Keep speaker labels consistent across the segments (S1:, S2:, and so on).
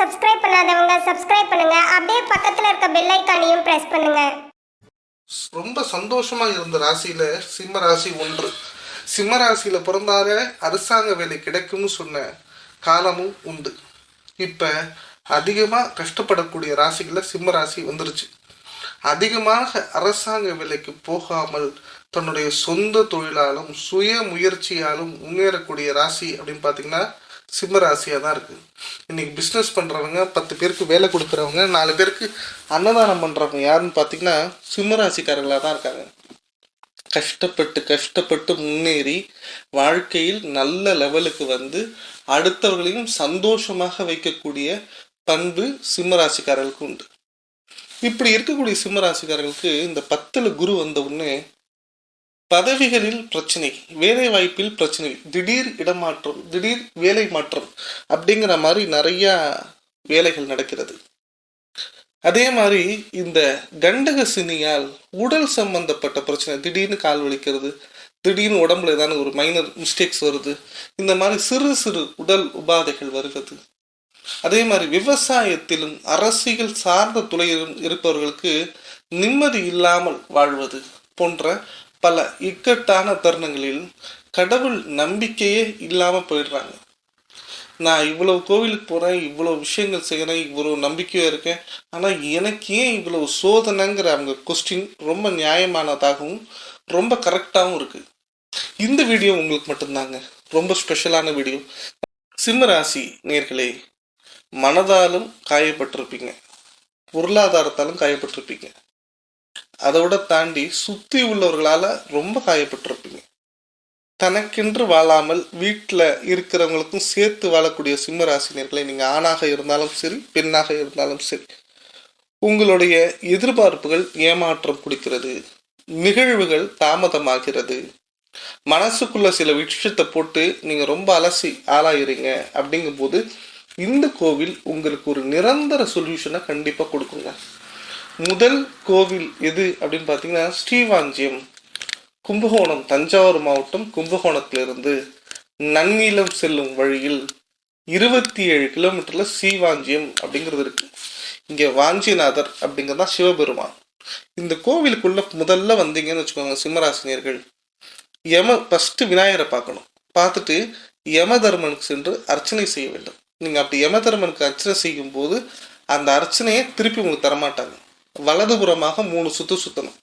S1: Subscribe பண்ணாதவங்க subscribe பண்ணுங்க. அப்படியே பக்கத்துல இருக்க பெல் ஐக்கானையும் பிரஸ் பண்ணுங்க.
S2: ரொம்ப சந்தோஷமா இருந்த ராசியில சிம்ம ராசி ஒன்று. சிம்ம ராசியில பிறந்தாலே அரசாங்க வேலை கிடைக்கும்னு சொன்ன காலமும் உண்டு. இப்ப அதிகமா கஷ்டப்படக்கூடிய ராசிகள சிம்ம ராசி வந்துருச்சு. அதிகமாக அரசாங்க வேலைக்கு போகாமல் தன்னுடைய சொந்த தொழிலாலும் சுய முயற்சியாலும் முன்னேறக்கூடிய ராசி அப்படின்னு பார்த்தீங்கன்னா சிம்ம ராசியாக தான் இருக்குது இன்றைக்கி பிஸ்னஸ் பண்ணுறவங்க பத்து பேருக்கு வேலை கொடுக்குறவங்க நாலு பேருக்கு அன்னதானம் பண்ணுறவங்க யாருன்னு பார்த்தீங்கன்னா சிம்ம ராசிக்காரங்களாக தான் இருக்காங்க. கஷ்டப்பட்டு கஷ்டப்பட்டு முன்னேறி வாழ்க்கையில் நல்ல லெவலுக்கு வந்து அடுத்தவர்களையும் சந்தோஷமாக வைக்கக்கூடிய பண்பு சிம்மராசிக்காரர்களுக்கு உண்டு. இப்படி இருக்கக்கூடிய சிம்மராசிக்காரர்களுக்கு இந்த பத்தில் குரு வந்த உடனே பதவிகளில் பிரச்சனை வேலை வாய்ப்பில் பிரச்சனை திடீர் இடமாற்றம் திடீர் வேலை மாற்றம் அப்படிங்கிற மாதிரி நிறைய வேலைகள் நடக்கிறது. அதே மாதிரி இந்த கண்டக சினியால் உடல் சம்பந்தப்பட்ட பிரச்சனை திடீர்னு கால் வலிக்கிறது திடீர்னு உடம்புல ஏதாவது ஒரு மைனர் மிஸ்டேக்ஸ் வருது இந்த மாதிரி சிறு சிறு உடல் உபாதைகள் வருகிறது. அதே மாதிரி விவசாயத்திலும் அரசியல் சார்ந்த துறையிலும் இருப்பவர்களுக்கு நிம்மதி இல்லாமல் வாழ்வது போன்ற பல இக்கட்டான தருணங்களில் கடவுள் நம்பிக்கையே இல்லாமல் போயிடுறாங்க. நான் இவ்வளவு கோவிலுக்கு போகிறேன் இவ்வளோ விஷயங்கள் செய்கிறேன் இவ்வளோ நம்பிக்கையாக இருக்கேன் ஆனால் எனக்கு ஏன் இவ்வளவு சோதனைங்கிற அவங்க கொஸ்டின் ரொம்ப நியாயமானதாகவும் ரொம்ப கரெக்டாகவும் இருக்குது இந்த வீடியோ உங்களுக்கு மட்டும்தாங்க. ரொம்ப ஸ்பெஷலான வீடியோ. சிம்ம ராசி நேர்களே மனதாலும் காயப்பட்டிருப்பீங்க. பொருளாதாரத்தாலும் காயப்பட்டிருப்பீங்க. அதை விட தாண்டி சுற்றி உள்ளவர்களால் ரொம்ப காயப்பட்டிருப்பீங்க. தனக்கென்று வாழாமல் வீட்டில் இருக்கிறவங்களுக்கும் சேர்த்து வாழக்கூடிய சிம்ம ராசினியர்களை நீங்கள் ஆணாக இருந்தாலும் சரி பெண்ணாக இருந்தாலும் சரி உங்களுடைய எதிர்பார்ப்புகள் ஏமாற்றம் கொடுக்கிறது நிகழ்வுகள் தாமதமாகிறது மனசுக்குள்ள சில விஷயத்தை போட்டு நீங்கள் ரொம்ப அலசி ஆளாயிறீங்க அப்படிங்கும்போது இந்த கோவில் உங்களுக்கு ஒரு நிரந்தர சொல்யூஷனை கண்டிப்பாக கொடுக்குங்க. முதல் கோவில் எது அப்படின்னு பார்த்தீங்கன்னா ஸ்ரீவாஞ்சியம் கும்பகோணம் தஞ்சாவூர் மாவட்டம் கும்பகோணத்திலிருந்து நன்னிலம் செல்லும் வழியில் இருபத்தி ஏழு கிலோமீட்டர்ல ஸ்ரீவாஞ்சியம் அப்படிங்கிறது இருக்கு. இங்கே வாஞ்சிநாதர் அப்படிங்கிறது தான் சிவபெருமான். இந்த கோவிலுக்குள்ள முதல்ல வந்தீங்கன்னு வச்சுக்கோங்க சிம்மராசினியர்கள். யம ஃபர்ஸ்ட் விநாயகரை பார்க்கணும். பார்த்துட்டு யம தர்மனுக்கு சென்று அர்ச்சனை செய்ய வேண்டும். நீங்கள் அப்படி யம தர்மனுக்கு அர்ச்சனை செய்யும் போது அந்த அர்ச்சனையை திருப்பி உங்களுக்கு தரமாட்டாங்க. வலதுபுறமாக மூணு சுற்று சுற்றணும்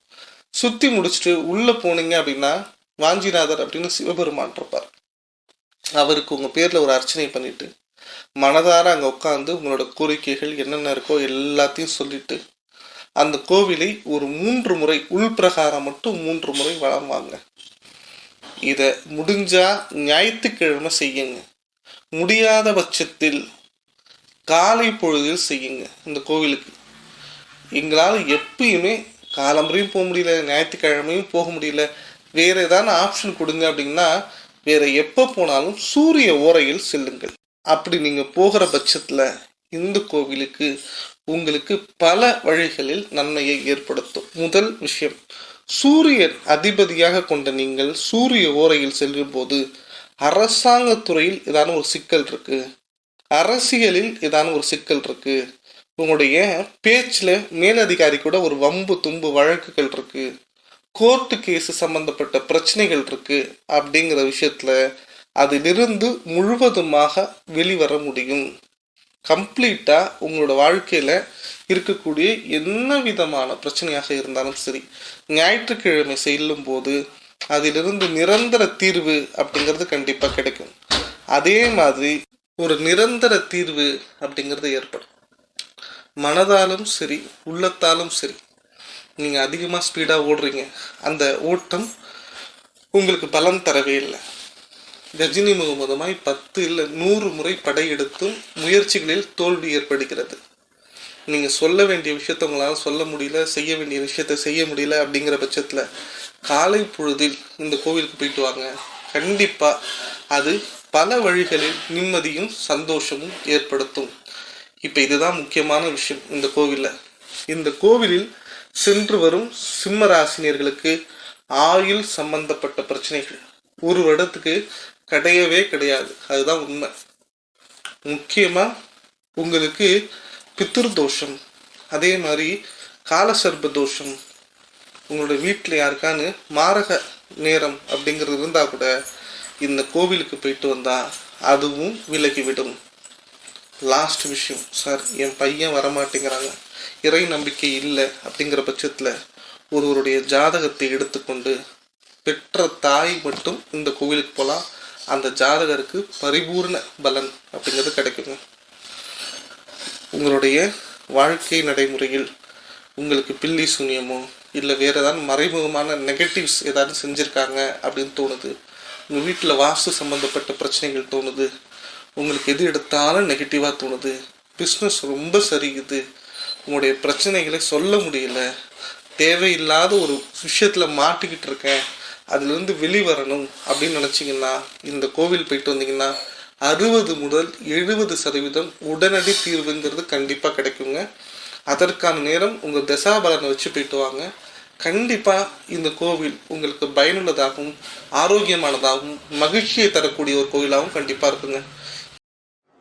S2: சுற்றி முடிச்சுட்டு உள்ளே போனீங்க அப்படின்னா வாஞ்சிநாதர் அப்படின்னு சிவபெருமான் இருப்பார். அவருக்கு உங்கள் பேரில் ஒரு அர்ச்சனை பண்ணிட்டு மனதார அங்கே உட்காந்து உங்களோட கோரிக்கைகள் என்னென்ன இருக்கோ எல்லாத்தையும் சொல்லிட்டு அந்த கோவிலை ஒரு மூன்று முறை உள்பிரகாரம் மட்டும் மூன்று முறை வளம் வாங்க. இதை முடிஞ்சா ஞாயிற்றுக்கிழமை செய்யுங்க. முடியாத பட்சத்தில் காலை பொழுதில் செய்யுங்க இந்த கோவிலுக்கு. எங்களால் எப்பயுமே காலம்பரையும் போக முடியல ஞாயிற்றுக்கிழமையும் போக முடியல. வேறு ஏதாவது ஆப்ஷன் கொடுங்க அப்படின்னா வேறு எப்போ போனாலும் சூரிய ஓரையில் செல்லுங்கள். அப்படி நீங்கள் போகிற பட்சத்தில் இந்து கோவிலுக்கு உங்களுக்கு பல வழிகளில் நன்மையை ஏற்படுத்தும். முதல் விஷயம் சூரியன் அதிபதியாக கொண்ட நீங்கள் சூரிய ஓரையில் செல்லும் போது அரசாங்க துறையில் ஏதான ஒரு சிக்கல் இருக்கு. அரசியலில் ஏதான ஒரு சிக்கல் இருக்கு. உங்களுடைய பேச்சில் மேலதிகாரி கூட ஒரு வம்பு தும்பு வழக்குகள் இருக்கு. கோர்ட்டு கேஸு சம்பந்தப்பட்ட பிரச்சனைகள் இருக்கு அப்படிங்கிற விஷயத்தில் அதிலிருந்து முழுவதுமாக வெளிவர முடியும். கம்ப்ளீட்டாக உங்களோட வாழ்க்கையில் இருக்கக்கூடிய என்ன விதமான பிரச்சனையாக இருந்தாலும் சரி ஞாயிற்றுக்கிழமை செல்லும் போது அதிலிருந்து நிரந்தர தீர்வு அப்படிங்கிறது கண்டிப்பாக கிடைக்கும். அதே மாதிரி ஒரு நிரந்தர தீர்வு அப்படிங்கிறது ஏற்படும். மனதாலும் சரி உள்ளத்தாலும் சரி நீங்கள் அதிகமாக ஸ்பீடாக ஓடுறீங்க அந்த ஓட்டம் உங்களுக்கு பலன் தரவே இல்லை. கஜினி முகமதுமாய் பத்து இல்லை நூறு முறை படையெடுத்தும் முயற்சிகளில் தோல்வி ஏற்படுகிறது. நீங்கள் சொல்ல வேண்டிய விஷயத்த உங்களால் சொல்ல முடியல செய்ய வேண்டிய விஷயத்த செய்ய முடியல அப்படிங்கிற பட்சத்தில் காலை பொழுதில் இந்த கோவிலுக்கு போயிட்டு வாங்க. கண்டிப்பாக அது பல வழிகளில் நிம்மதியும் சந்தோஷமும் ஏற்படுத்தும். இப்போ இதுதான் முக்கியமான விஷயம் இந்த கோவிலில். இந்த கோவிலில் சென்று வரும் சிம்ம ராசினியர்களுக்கு ஆயுள் சம்பந்தப்பட்ட பிரச்சனைகள். ஒரு வருடத்துக்கு கிடையவே கிடையாது. அதுதான் உண்மை. முக்கியமாக உங்களுக்கு பித்திரு தோஷம். அதே மாதிரி காலசர்ப தோஷம். உங்களோட வீட்டில் யாருக்கான்னு மாரக நேரம் அப்படிங்கிறது இருந்தால் கூட இந்த கோவிலுக்கு போயிட்டு வந்தால் அதுவும் விலகிவிடும். லாஸ்ட் விஷயம் சார் என் பையன் வரமாட்டேங்கிறாங்க. இறை நம்பிக்கை இல்லை அப்படிங்கிற பட்சத்தில் ஒருவருடைய ஜாதகத்தை எடுத்துக்கொண்டு பெற்ற தாய் மட்டும் இந்த கோவிலுக்கு போகலாம் அந்த ஜாதகருக்கு பரிபூர்ண பலன் அப்படிங்கிறது கிடைக்குங்க. உங்களுடைய வாழ்க்கை நடைமுறையில் உங்களுக்கு பில்லி சூன்யமோ இல்லை வேறு ஏதாவது மறைமுகமான நெகட்டிவ்ஸ் ஏதாவது செஞ்சுருக்காங்க அப்படின்னு தோணுது உங்கள் வீட்டில் வாஸ்து சம்மந்தப்பட்ட பிரச்சனைகள் தோணுது உங்களுக்கு எது எடுத்தாலும் நெகட்டிவாக தோணுது. பிஸ்னஸ் ரொம்ப சரியுது. உங்களுடைய பிரச்சனைகளை சொல்ல முடியல. தேவையில்லாத ஒரு விஷயத்தில் மாட்டிக்கிட்டு இருக்கேன். அதுலேருந்து வெளிவரணும் அப்படின்னு நினச்சிங்கன்னா இந்த கோவில் போயிட்டு வந்தீங்கன்னா அறுபது முதல் எழுபது சதவீதம் உடனடி தீர்வுங்கிறது கண்டிப்பாக கிடைக்குங்க. அதற்கான நேரம் உங்கள் தசாபலனை வச்சு போயிட்டு வாங்க. கண்டிப்பாக இந்த கோவில் உங்களுக்கு பயனுள்ளதாகவும் ஆரோக்கியமானதாகவும் மகிழ்ச்சியை தரக்கூடிய ஒரு கோவிலாகவும் கண்டிப்பாக இருக்குங்க.